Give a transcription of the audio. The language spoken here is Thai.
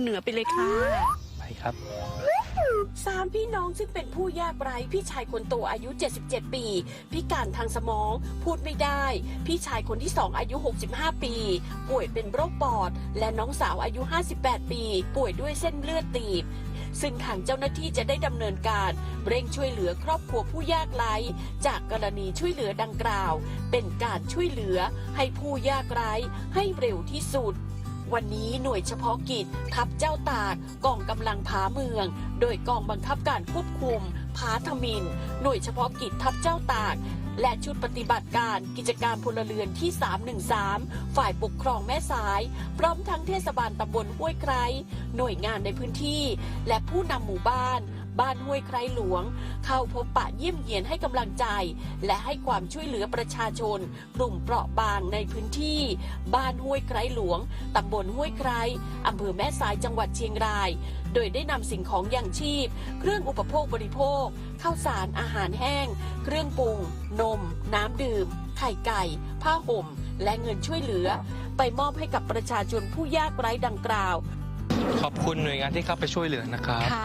เหนือไปเลยค่ะไปครับ สามพี่น้องซึ่งเป็นผู้ยากไร้พี่ชายคนโตอายุ 77 ปี พิการทางสมอง พูดไม่ได้ พี่ชายคนที่สองอายุ 65 ปี ป่วยเป็นโรคปอด และน้องสาวอายุ 58 ปี ป่วยด้วยเส้นเลือดตีบซึ่งทางเจ้าหน้าที่จะได้ดำเนินการ เร่งช่วยเหลือครอบครัวผู้ยากไร้จากกรณีช่วยเหลือดังกล่าว เป็นการช่วยเหลือให้ผู้ยากไร้ให้เร็วที่สุด วันนี้หน่วยเฉพาะกิจ ทัพเจ้าตากกองกำลังผาเมือง โดยกองบังคับการควบคุมผาทมิน หน่วยเฉพาะกิจทัพเจ้าตากและชุดปฏิบัติการกิจการพลเรือนที่ 313 ฝ่ายปกครองแม่สาย พร้อมทั้งเทศบาลตำบลห้วยไคร้หน่วยงานในพื้นที่ และผู้นำหมู่บ้าน บ้านห้วยไคร้หลวง เข้าพบปะเยี่ยมเยียนให้กำลังใจ และให้ความช่วยเหลือประชาชน กลุ่มเปราะบางในพื้นที่ บ้านห้วยไคร้หลวงตำบลห้วยไคร้อำเภอแม่สายจังหวัดเชียงราย โดยได้นำสิ่งของอย่างชีพ เครื่องอุปโภคบริโภคข้าวสารอาหารแห้ง เครื่องปรุง นม น้ำดื่ม ไข่ไก่ ผ้าห่ม และเงินช่วยเหลือ ไปมอบให้กับประชาชนผู้ยากไร้ดังกล่าว ขอบคุณหน่วยงานที่เข้าไปช่วยเหลือนะครับค่ะ